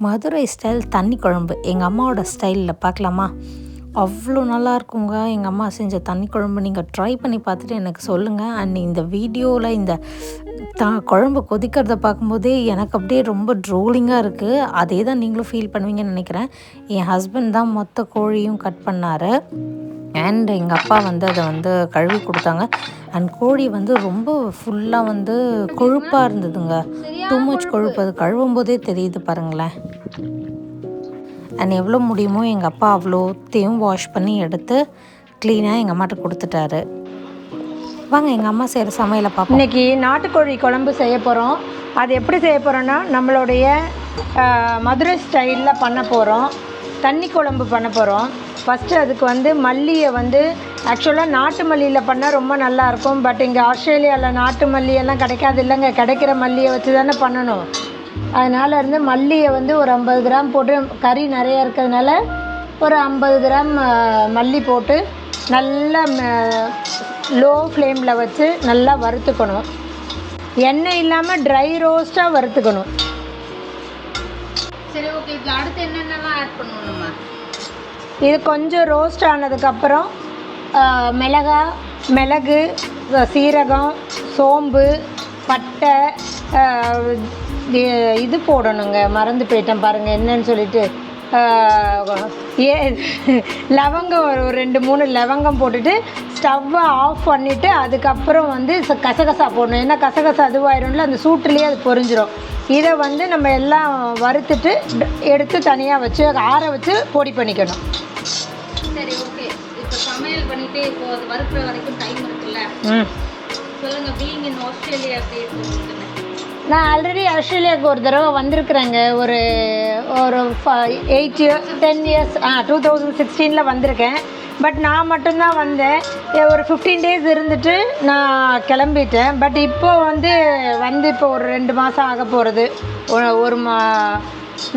Madurai style தண்ணி குழம்பு. எங்கள் அம்மாவோட ஸ்டைலில் பார்க்கலாமா அவ்வளோ நல்லா இருக்குங்க. எங்கள் அம்மா செஞ்ச தண்ணி குழம்பு நீங்கள் ட்ரை பண்ணி பார்த்துட்டு எனக்கு சொல்லுங்கள் அண்ட் இந்த வீடியோவில் இந்த த குழம்பு கொதிக்கிறத பார்க்கும்போதே எனக்கு அப்படியே ரொம்ப ட்ரோலிங்காக இருக்குது அதே தான் நீங்களும் ஃபீல் பண்ணுவீங்கன்னு நினைக்கிறேன். என் ஹஸ்பண்ட் தான் மொத்த கோழியும் கட் பண்ணார். அண்ட் எங்கள் அப்பா வந்து அதை வந்து கழுவி கொடுத்தாங்க. அண்ட் கோழி வந்து ரொம்ப ஃபுல்லாக வந்து கொழுப்பாக இருந்ததுங்க. டூ மச் கொழுப்பு. அது கழுவும் போதே தெரியுது பாருங்களேன். அண்ட் எவ்வளோ முடியுமோ எங்கள் அப்பா அவ்வளோத்தையும் வாஷ் பண்ணி எடுத்து க்ளீனாக எங்கள் அம்மாட்ட கொடுத்துட்டாரு. வாங்க எங்கள் அம்மா செய்கிற சமையலை பார்ப்போம். இன்னைக்கு நாட்டுக்கோழி குழம்பு செய்ய போகிறோம் அது எப்படி செய்ய போகிறோன்னா நம்மளுடைய மதுரை ஸ்டைலில் பண்ண போகிறோம் தண்ணி குழம்பு பண்ண போகிறோம் ஃபஸ்ட்டு அதுக்கு வந்து மல்லியை வந்து ஆக்சுவலாக நாட்டு மல்லியில் பண்ணால் ரொம்ப நல்லாயிருக்கும் பட் இங்கே ஆஸ்திரேலியாவில் நாட்டு மல்லியெல்லாம் கிடைக்காது இல்லைங்க. கிடைக்கிற மல்லியை வச்சு தானே பண்ணணும். அதனால் இருந்து மல்லியை வந்து ஒரு ஐம்பது கிராம் போட்டு கறி நிறைய இருக்கிறதுனால ஒரு ஐம்பது கிராம் மல்லி போட்டு நல்லா லோ ஃப்ளேமில் வச்சு நல்லா வறுத்துக்கணும். எண்ணெய் இல்லாமல் ட்ரை ரோஸ்ட்டாக வறுத்துக்கணும். சரி ஓகே இதில் அடுத்து என்னென்னலாம் ஆட் பண்ணுவோம் இது கொஞ்சம் ரோஸ்ட் ஆனதுக்கப்புறம் மிளகா மிளகு சீரகம் சோம்பு பட்டை இது போடணுங்க. மறந்து போயிட்டேன் பாருங்கள் என்னன்னு சொல்லிட்டு. ஏ லவங்கம் ஒரு ரெண்டு மூணு லவங்கம் போட்டுட்டு ஸ்டவ்வை ஆஃப் பண்ணிவிட்டு அதுக்கப்புறம் வந்து ச- கசகசா போடணும். ஏன்னா கசகசா அதுவாயிரும்ல அந்த சூட்டுலேயே அது பொறிஞ்சிடும் இதை வந்து நம்ம எல்லாம் வறுத்துட்டு எடுத்து தனியாக வச்சு ஆற வச்சு பொடி பண்ணிக்கணும். சமையல் பண்ணிட்டு இப்போ அது வறுக்கிற வரைக்கும் டைம் இருக்குல்ல. சொல்லுங்க பீயிங் இன் ஆஸ்திரேலியா எப்படி நான் ஆல்ரெடி ஆஸ்திரேலியாவுக்கு ஒரு தடவை வந்திருக்கிறேங்க. ஒரு ஒரு eight years ten years ah two thousand சிக்ஸ்டீனில் வந்திருக்கேன். பட் நான் மட்டும்தான் வந்தேன். ஒரு ஃபிஃப்டீன் டேஸ் இருந்துட்டு நான் கிளம்பிட்டேன். பட் இப்போ வந்து வந்து இப்போ ஒரு ரெண்டு மாதம் ஆக போகிறது ஒரு மா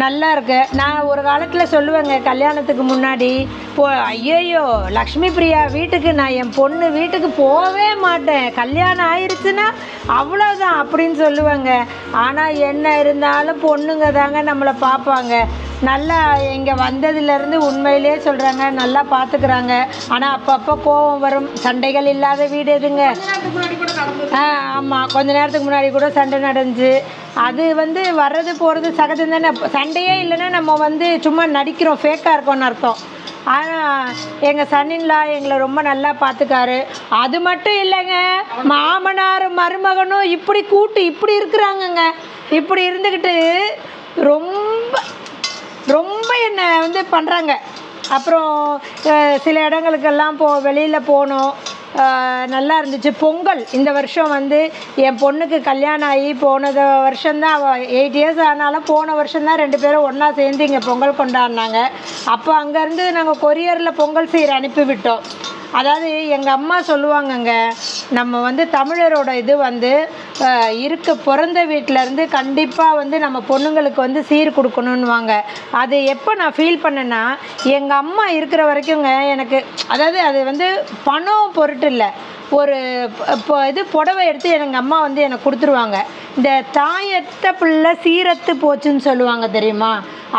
நல்லா இருக்கு நான் ஒரு காலத்தில் சொல்லுவேங்க கல்யாணத்துக்கு முன்னாடி போ ஐயையோ லக்ஷ்மி பிரியா வீட்டுக்கு நான் என் பொண்ணு வீட்டுக்கு போகவே மாட்டேன். கல்யாணம் ஆயிருச்சுன்னா அவ்வளோதான் அப்படின்னு சொல்லுவேங்க. ஆனால் என்ன இருந்தாலும் பொண்ணுங்க தாங்க நம்மளை பார்ப்பாங்க. நல்லா இங்கே வந்ததுலேருந்து உண்மையிலே சொல்கிறாங்க நல்லா பார்த்துக்கிறாங்க. ஆனால் அப்பப்போ கோபம் வரும். சண்டைகள் இல்லாத வீடு எதுங்க? ஆ ஆமாம் கொஞ்ச நேரத்துக்கு முன்னாடி கூட சண்டை நடந்துச்சு. அது வந்து வர்றது போகிறது சகஜம் தானே. சண்டையே இல்லைன்னா நம்ம வந்து சும்மா நடிக்கிறோம் ஃபேக்காக இருக்கோம்னு அர்த்தம். ஆனால் எங்கள் சன்னின்லா எங்களை ரொம்ப நல்லா பார்த்துக்காரு அது மட்டும் இல்லைங்க மாமனார் மருமகனும் இப்படி கூட்டு இப்படி இருக்கிறாங்கங்க. இப்படி இருந்துக்கிட்டு ரொம்ப ரொம்ப என்னை வந்து பண்ணுறாங்க அப்புறம் சில இடங்களுக்கெல்லாம் போ வெளியில் போகணும் நல்லா இருந்துச்சு. பொங்கல். இந்த வருஷம் வந்து என் பொண்ணுக்கு கல்யாணம் ஆகி போனது வருஷம்தான் அவள் எயிட் இயர்ஸ் ஆனாலும் போன வருஷம்தான் ரெண்டு பேரும் ஒன்றா சேர்ந்து இங்கே பொங்கல் கொண்டாடினாங்க. அப்போ அங்கேருந்து நாங்கள் கொரியரில் பொங்கல் செய்கிற அனுப்பிவிட்டோம் அதாவது எங்கள் அம்மா சொல்லுவாங்கங்க நம்ம வந்து தமிழரோட இது வந்து இருக்க பிறந்த வீட்டிலேருந்து கண்டிப்பாக வந்து நம்ம பொண்ணுங்களுக்கு வந்து சீர் கொடுக்கணுன்னுவாங்க. அது எப்போ நான் ஃபீல் பண்ணேன்னா எங்கள் அம்மா இருக்கிற வரைக்குங்க எனக்கு அதாவது அது வந்து பணம் பொருட்டு இல்லை. ஒரு இப்போ இது புடவை எடுத்து எங்கள் அம்மா வந்து எனக்கு கொடுத்துருவாங்க. இந்த தாயத்த பிள்ளை சீரத்து போச்சுன்னு சொல்லுவாங்க தெரியுமா?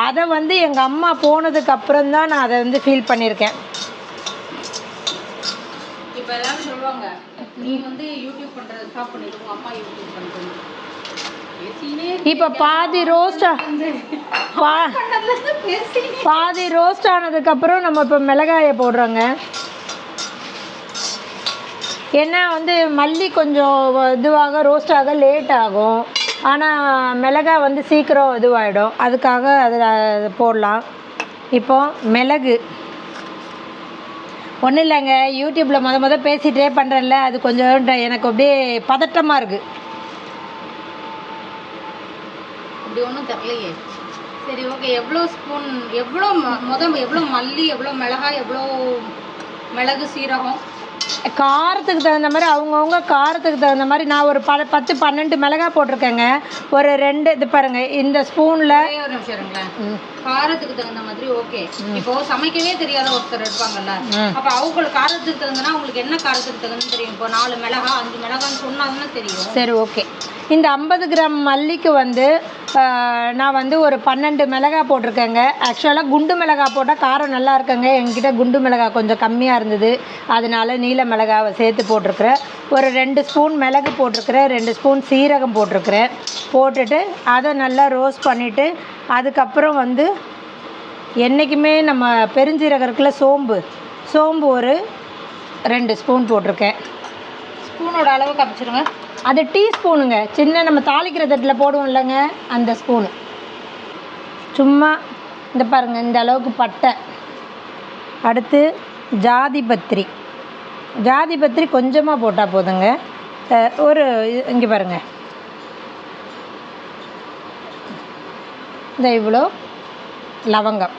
அதை வந்து எங்கள் அம்மா போனதுக்கு அப்புறம் தான் நான் அதை வந்து ஃபீல் பண்ணியிருக்கேன் இப்போ எல்லாரும் சொல்லுவாங்க நீ வந்து யூடியூப் பண்ணுறது ஸ்டாப் பண்ணிட்டு உங்க அம்மா யூடியூப் பண்ணுறது இப்போ பாதி ரோஸ்டா பா பாதி ரோஸ்ட் ஆனதுக்கப்புறம் நம்ம இப்போ மிளகாயை போடுறோங்க. ஏன்னா வந்து மல்லி கொஞ்சம் இதுவாக ரோஸ்ட் ஆக லேட் ஆகும். ஆனால் மிளகாய் வந்து சீக்கிரம் இதுவாகிடும் அதுக்காக அதில் போடலாம். இப்போ மிளகு. ஒன்றும் இல்லைங்க. யூடியூப்பில் மொதல் மொதல் பேசிகிட்டே பண்ணுறேன்ல அது கொஞ்சம் எனக்கு அப்படியே பதட்டமாக இருக்குது அப்படி ஒன்றும் தெரியலையே. சரி ஓகே எவ்வளோ ஸ்பூன் எவ்வளோ மொதல் எவ்வளோ மல்லி எவ்வளோ மிளகாய் எவ்வளோ மிளகு சீரகம்? காரத்துக்கு தகுந்த மாதிரி அவங்கவுங்க காரத்துக்கு தகுந்த மாதிரி நான் ஒரு ப பத்து பன்னெண்டு மிளகாய் போட்டிருக்கேங்க. ஒரு ரெண்டு இது பாருங்க இந்த ஸ்பூனில் ஒரே நிமிஷம் இருங்களேன். காரத்துக்கு தகுந்த மாதிரி ஓகே. இப்போ சமைக்கவே தெரியாத ஒருத்தர் இருப்பாங்கல்ல. அப்ப அவங்களுக்கு காரத்துக்கு தகுந்தனா அவங்களுக்கு என்ன காரத்துக்கு தகுந்தன்னு தெரியும். இப்போ நாலு மிளகா அஞ்சு மிளகான்னு சொன்னாங்கன்னா தெரியும். சரி ஓகே. இந்த ஐம்பது கிராம் மல்லிக்கு வந்து நான் வந்து ஒரு பன்னெண்டு மிளகாய் போட்டிருக்கேங்க. ஆக்சுவலாக குண்டு மிளகாய் போட்டால் காரம் நல்லா இருக்குங்க. என்கிட்ட குண்டு மிளகாய் கொஞ்சம் கம்மியாக இருந்தது. அதனால நீல மிளகாவை சேர்த்து போட்டிருக்கிறேன். ஒரு ரெண்டு ஸ்பூன் மிளகு போட்டிருக்கிறேன். ரெண்டு ஸ்பூன் சீரகம் போட்டிருக்கிறேன். போட்டுட்டு அதை நல்லா ரோஸ்ட் பண்ணிவிட்டு அதுக்கப்புறம் வந்து என்றைக்குமே நம்ம பெருஞ்சீரகம் இருக்குல்ல சோம்பு சோம்பு ஒரு ரெண்டு ஸ்பூன் போட்டிருக்கேன். ஸ்பூனோட அளவு கப்பிச்சிருங்க அது டீஸ்பூனுங்க. சின்ன நம்ம தாளிக்கிற தட்டில் போடுவோம் இல்லைங்க அந்த ஸ்பூனு. சும்மா இந்த பாருங்கள் இந்த அளவுக்கு பட்டை. அடுத்து ஜாதி பத்திரி. ஜாதி பத்திரி கொஞ்சமாக போட்டால் போதுங்க. ஒரு இங்கே பாருங்கள் இந்த இவ்வளோ லவங்கம்.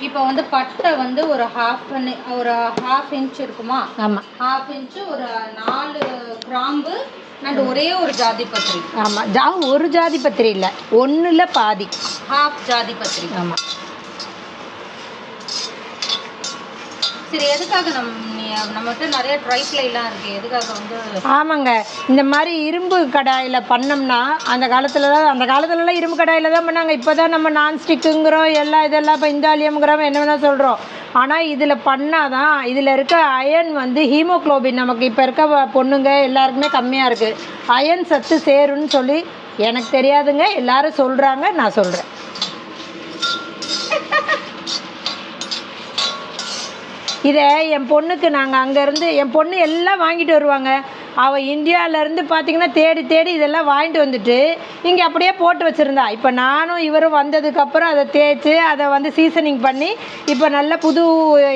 இப்போ வந்து பட்டை வந்து ஒரு ஹாஃப் ஒரு ஹாஃப் இன்ச் இருக்குமா? ஆமாம் ஹாஃப் இன்ச்சு ஒரு நாலு கிராம்பு அண்ட் ஒரே ஒரு ஜாதி பத்திரி. ஆமாம் ஜா ஒரு ஜாதி பத்திரி இல்லை. ஒன்றில் பாதி. ஹாஃப் ஜாதி பத்திரி. ஆமாம் சரி எதுக்காக நம் நீ- நம்மகிட்ட நிறைய ட்ரை ஃப்ளைலாம் இருக்குது எதுக்காக வந்து ஆமாங்க. இந்த மாதிரி இரும்பு கடாயில் பண்ணோம்னா அந்த காலத்துலலாம் அந்த காலத்துலலாம் இரும்பு கடாயில் தான் பண்ணாங்க. இப்போ தான் நம்ம நான்ஸ்டிக்குங்கிறோம் எல்லாம் இதெல்லாம் இப்போ இந்தாலியம்ங்கிறோம் என்ன வேணால் சொல்கிறோம் ஆனால் இதில் பண்ணால் தான் இதில் இருக்க அயன் வந்து ஹீமோக்ளோபின் நமக்கு இப்போ இருக்க வ- பொண்ணுங்க எல்லாருக்குமே கம்மியாக இருக்குது அயன் சத்து சேருன்னு சொல்லி எனக்கு தெரியாதுங்க. எல்லாரும் சொல்கிறாங்க நான் சொல்கிறேன் இதை என் பொண்ணுக்கு நாங்கள் அங்கேருந்து என் பொண்ணு எல்லாம் வாங்கிட்டு வருவாங்க. அவள் இந்தியாவிலேருந்து பார்த்தீங்கன்னா தேடி தேடி இதெல்லாம் வாங்கிட்டு வந்துட்டு இங்கே அப்படியே போட்டு வச்சுருந்தா. இப்போ நானும் இவரும் வந்ததுக்கப்புறம் அதை தேய்ச்சி அதை வந்து சீசனிங் பண்ணி இப்போ நல்ல புது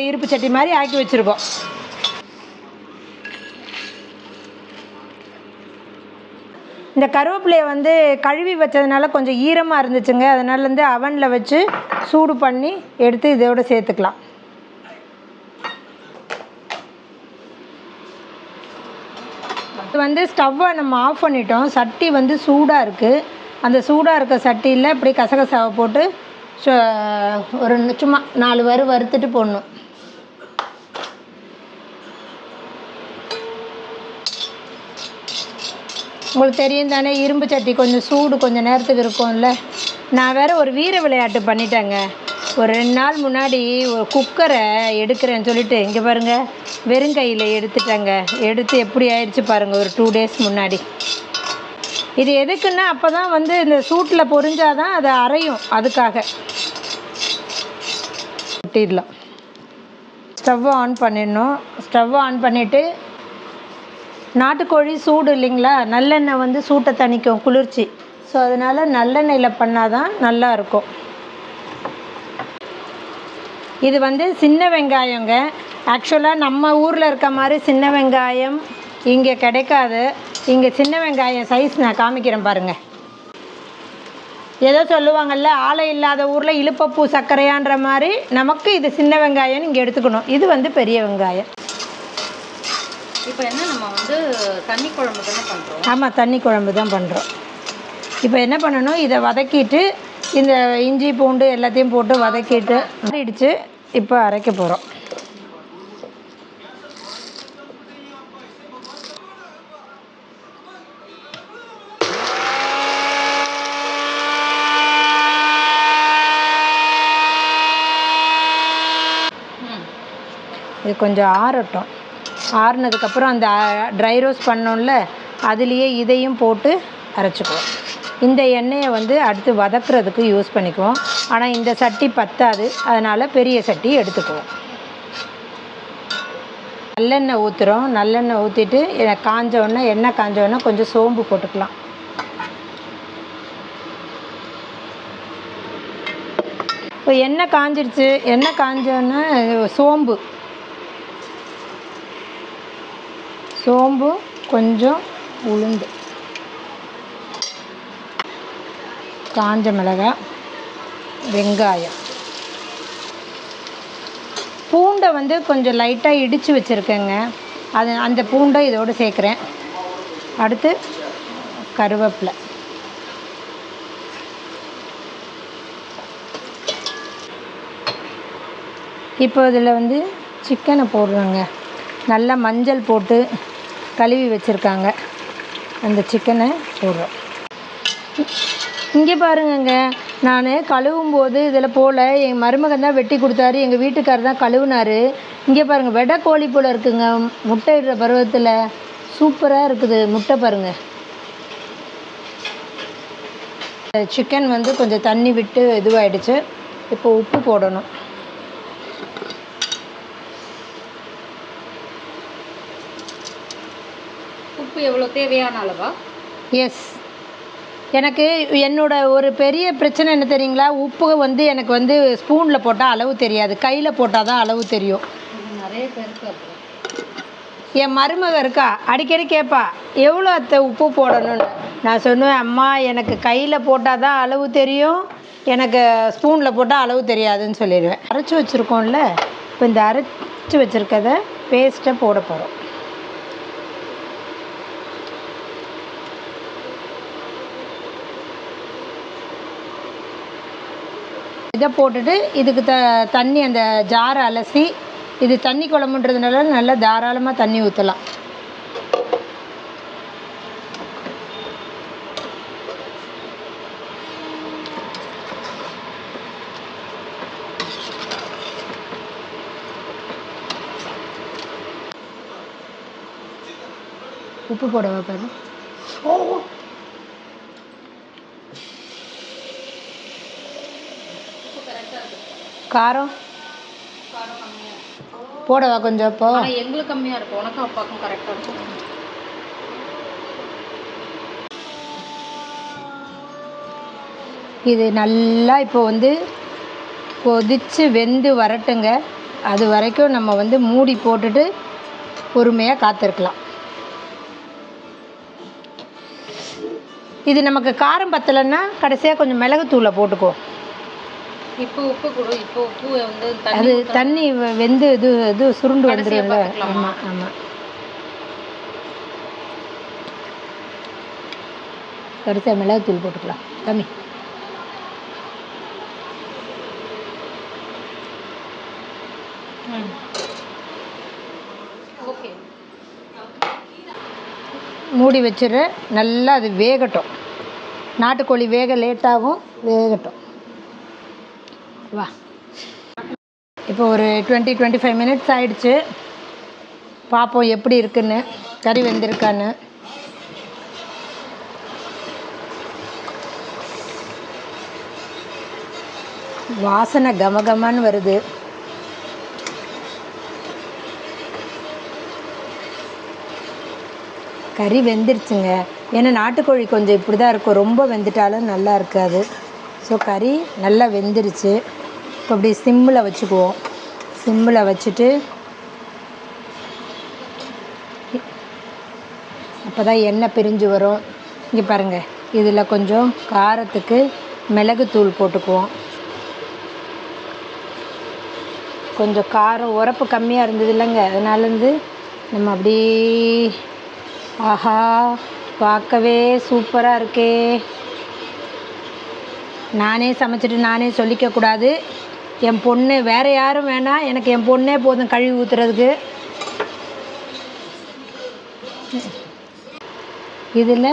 இருப்பு சட்டி மாதிரி ஆக்கி வச்சுருக்கோம். இந்த கருவேப்பிலையை வந்து கழுவி வச்சதுனால கொஞ்சம் ஈரமாக இருந்துச்சுங்க. அதனால வந்து அவனில் வச்சு சூடு பண்ணி எடுத்து இதோட சேர்த்துக்கலாம். இது வந்து ஸ்டவ்வை நம்ம ஆஃப் பண்ணிட்டோம். சட்டி வந்து சூடாக இருக்குது அந்த சூடாக இருக்க சட்டியில் இப்படி கசகசாவை போட்டு ஒரு சும்மா நாலு வறு வறுத்துட்டு போடணும். உங்களுக்கு தெரியும் தானே இரும்பு சட்டி கொஞ்சம் சூடு கொஞ்சம் நேரத்துக்கு இருக்கும்ல. நான் வேறு ஒரு வீர விளையாட்டு பண்ணிட்டேங்க. ஒரு ரெண்டு நாள் முன்னாடி ஒரு குக்கரை எடுக்கிறேன்னு சொல்லிட்டு இங்கே பாருங்கள் வெறுங்கையில் எடுத்துட்டேங்க. எடுத்து எப்படி ஆயிடுச்சு பாருங்கள் ஒரு டூ டேஸ் முன்னாடி. இது எதுக்குன்னா அப்போ தான் வந்து இந்த சூட்டில் பொரிஞ்சாதான் அது அரையும் அதுக்காக. கொட்டிடலாம். ஸ்டவ்வை ஆன் பண்ணிடணும். ஸ்டவ்வை ஆன் பண்ணிவிட்டு நாட்டுக்கோழி சூடு இல்லைங்களா? நல்லெண்ணெய் வந்து சூட்டை தணிக்கும் குளிர்ச்சி. ஸோ அதனால் நல்லெண்ணெயில் பண்ணால் தான் நல்லாயிருக்கும் இது வந்து சின்ன வெங்காயங்க. ஆக்சுவலாக நம்ம ஊரில் இருக்க மாதிரி சின்ன வெங்காயம் இங்கே கிடைக்காது. இங்கே சின்ன வெங்காயம் சைஸ் நான் காமிக்கிறேன் பாருங்கள் ஏதோ சொல்லுவாங்கல்ல ஆலை இல்லாத ஊரில் இழுப்பப்பூ சர்க்கரையான்ற மாதிரி நமக்கு இது சின்ன வெங்காயம்னு இங்கே எடுத்துக்கணும். இது வந்து பெரிய வெங்காயம். இப்போ என்ன நம்ம வந்து தண்ணி குழம்பு தானே பண்ணுறோம் ஆமாம் தண்ணி குழம்பு தான் பண்ணுறோம் இப்போ என்ன பண்ணணும்? இதை வதக்கிட்டு இந்த இஞ்சி பூண்டு எல்லாத்தையும் போட்டு வதக்கிட்டு இடித்து இப்போ அரைக்க போகிறோம் இது கொஞ்சம் ஆறட்டும். ஆறுனதுக்கப்புறம் அந்த ட்ரை ரோஸ்ட் பண்ணோம்ல அதுலேயே இதையும் போட்டு அரைச்சிக்குவோம். இந்த எண்ணெயை வந்து அடுத்து வதக்குறதுக்கு யூஸ் பண்ணிக்குவோம். ஆனால் இந்த சட்டி பத்தாது. அதனால் பெரிய சட்டி எடுத்துக்குவோம். நல்லெண்ணெய் ஊற்றுறோம் நல்லெண்ணெய் ஊற்றிட்டு காஞ்ச உடனே எண்ணெய் காஞ்ச உடனே கொஞ்சம் சோம்பு போட்டுக்கலாம். இப்போ எண்ணெய் காஞ்சிடுச்சு எண்ணெய் காஞ்சோன்னே சோம்பு. சோம்பு கொஞ்சம் உளுந்து. காஞ்ச மிளகாய் வெங்காயம். பூண்டை வந்து கொஞ்சம் லைட்டாக இடித்து வச்சுருக்கேங்க. அது அந்த பூண்டை இதோடு சேர்க்குறேன். அடுத்து கருவேப்பிலை. இப்போ இதில் வந்து சிக்கனை போடுறோங்க. நல்லா மஞ்சள் போட்டு கழுவி வச்சுருக்காங்க. அந்த சிக்கனை போடுறோம். இங்கே பாருங்கங்க. நான் கழுவும் போது இதில் போல் என் மருமகன் தான் வெட்டி கொடுத்தாரு. எங்கள் வீட்டுக்காரர் தான் கழுவுனாரு. இங்கே பாருங்கள் வெடை கோழி போல் இருக்குங்க. முட்டை இடுற பருவத்தில் சூப்பராக இருக்குது. முட்டை பாருங்கள் சிக்கன் வந்து கொஞ்சம் தண்ணி விட்டு இதுவாயிடுச்சு. இப்போ உப்பு போடணும். உப்பு எவ்வளோ தேவையான அளவா எஸ் எனக்கு என்னோட ஒரு பெரிய பிரச்சனை என்ன தெரியுங்களா? உப்பு வந்து எனக்கு வந்து ஸ்பூனில் போட்டால் அளவு தெரியாது. கையில் போட்டால் தான் அளவு தெரியும். நிறைய பேருக்கு என் மருமக இருக்கா? அடிக்கடி கேட்பா எவ்வளோ அத்தை உப்பு போடணும்னு? நான் சொன்னேன் அம்மா எனக்கு கையில் போட்டால் தான் அளவு தெரியும். எனக்கு ஸ்பூனில் போட்டால் அளவு தெரியாதுன்னு சொல்லிடுவேன். அரைச்சி வச்சுருக்கோம்ல இப்போ இந்த அரைச்சி வச்சுருக்கத பேஸ்ட்டை போட போகிறோம் இதை போட்டுட்டு இதுக்கு த தண்ணி அந்த ஜாரை அலசி இது தண்ணி குழம்புன்றதுனால நல்லா தாராளமாக தண்ணி ஊற்றலாம் உப்பு போடவா பாரு? காரம்? போடவா கொஞ்சம் ஆனால் எங்களுக்கு கம்மியாக இருக்கும். உனக்கும் அப்பாவுக்கும் கரெக்டாக இருக்கும். இது நல்லா இப்போ வந்து கொதித்து வெந்து வரட்டுங்க. அது வரைக்கும் நம்ம வந்து மூடி போட்டுட்டு பொறுமையாக காத்திருக்கலாம். இது நமக்கு காரம் பத்தலைன்னா கடைசியாக கொஞ்சம் மிளகுத்தூளை போட்டுக்கோ இப்போ உப்பு கொடு இப்போ உப்பு வந்து அது தண்ணி வெந்து இது இது சுருண்டு வந்துடும்ல? ஆமாம் ஆமாம் கடைசியாக மிளகுத்தூள் போட்டுக்கலாம். கம்மி மூடி வச்சிடுறேன். நல்லா அது வேகட்டும். நாட்டுக்கோழி வேக லேட்டாகும் வேகட்டும். வா. இப்போ ஒரு டுவெண்ட்டி டுவெண்ட்டி ஃபைவ் மினிட்ஸ் ஆகிடுச்சு பார்ப்போம் எப்படி இருக்குன்னு கறி வெந்திருக்கான்னு. வாசனை கமகமான்னு வருது. கறி வெந்துருச்சுங்க. ஏன்னா நாட்டுக்கோழி கொஞ்சம் இப்படி தான் இருக்கும். ரொம்ப வெந்துட்டாலும் நல்லா இருக்காது. ஸோ கறி நல்லா வெந்துருச்சு. இப்போ அப்படி சிம்மில் வச்சுக்குவோம். சிம்மில் வச்சுட்டு அப்போ தான் எண்ணெய் பிரிஞ்சு வரும். இங்கே பாருங்கள் இதில் கொஞ்சம் காரத்துக்கு மிளகுத்தூள் போட்டுக்குவோம். கொஞ்சம் காரம் உரப்பு கம்மியாக இருந்தது இல்லைங்க. அதனால இருந்து நம்ம அப்படியே ஆஹா பார்க்கவே சூப்பராக இருக்கே. நானே சமைச்சிட்டு நானே சொல்லிக்க கூடாது. என் பொண்ணு வேறு யாரும் வேணாம் எனக்கு என் பொண்ணே போதும் கழுவி ஊற்றுறதுக்கு இதில்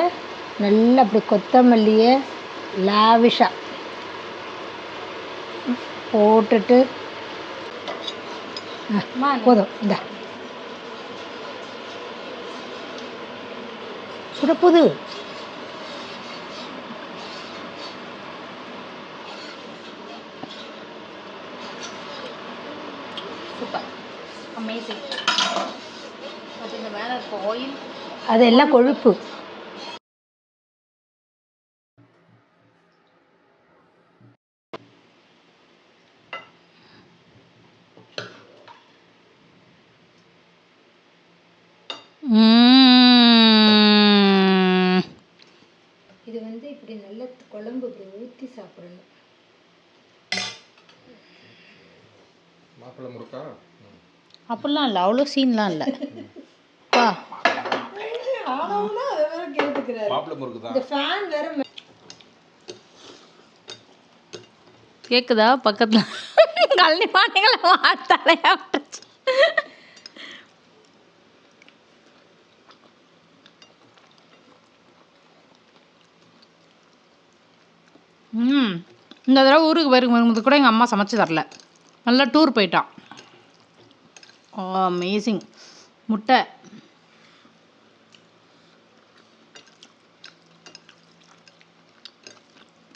நல்லா அப்படி கொத்தமல்லியை லாவிஷாக போட்டுட்டு போதும் இந்த. சுடப்போது அமேசிங் பட் இந்த மேலே இருக்க ஆயில் அதெல்லாம் கொழுப்பு. இது வந்து இப்படி நல்ல குழம்பு இப்படி ஊற்றி சாப்பிடணும். மாப்பிள்ளை முறுக்கா? அப்படிலாம் இல்லை அவ்வளோ சீன்லாம் இல்லை. மாப்பிள்ளை முறுக்கு தான். இந்த ஃபேன் வேற கேட்குதா பக்கத்தில் கழனி பானைகளை தலையா இந்த தடவை ஊருக்கு போயிருக்கும்போது கூட எங்கள் அம்மா சமைச்சு தரல. நல்லா டூர் போயிட்டான். அமேசிங் முட்டை.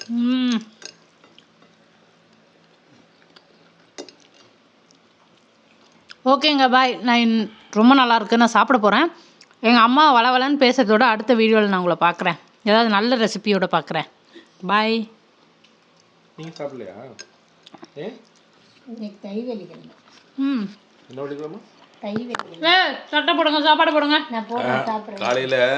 ம். ஓகேங்க பாய். நான் ரொம்ப நல்லா இருக்கு நான் சாப்பிட போகிறேன் எங்கள் அம்மா வளவலன்னு பேசுறதோட அடுத்த வீடியோவில் நான் உங்களை பார்க்குறேன் ஏதாவது நல்ல ரெசிபியோட பார்க்குறேன் பாய். நீங்க சாப்பிடலையா? ஏ இன்னைக்கு கை வலிக்கணும் ம். என்ன வலிக்கலாமா கை வலிக்கணும் ஏ சட்டை போடுங்க சாப்பாடு போடுங்க. நான் போட்டு சாப்பிட்றேன். காலையில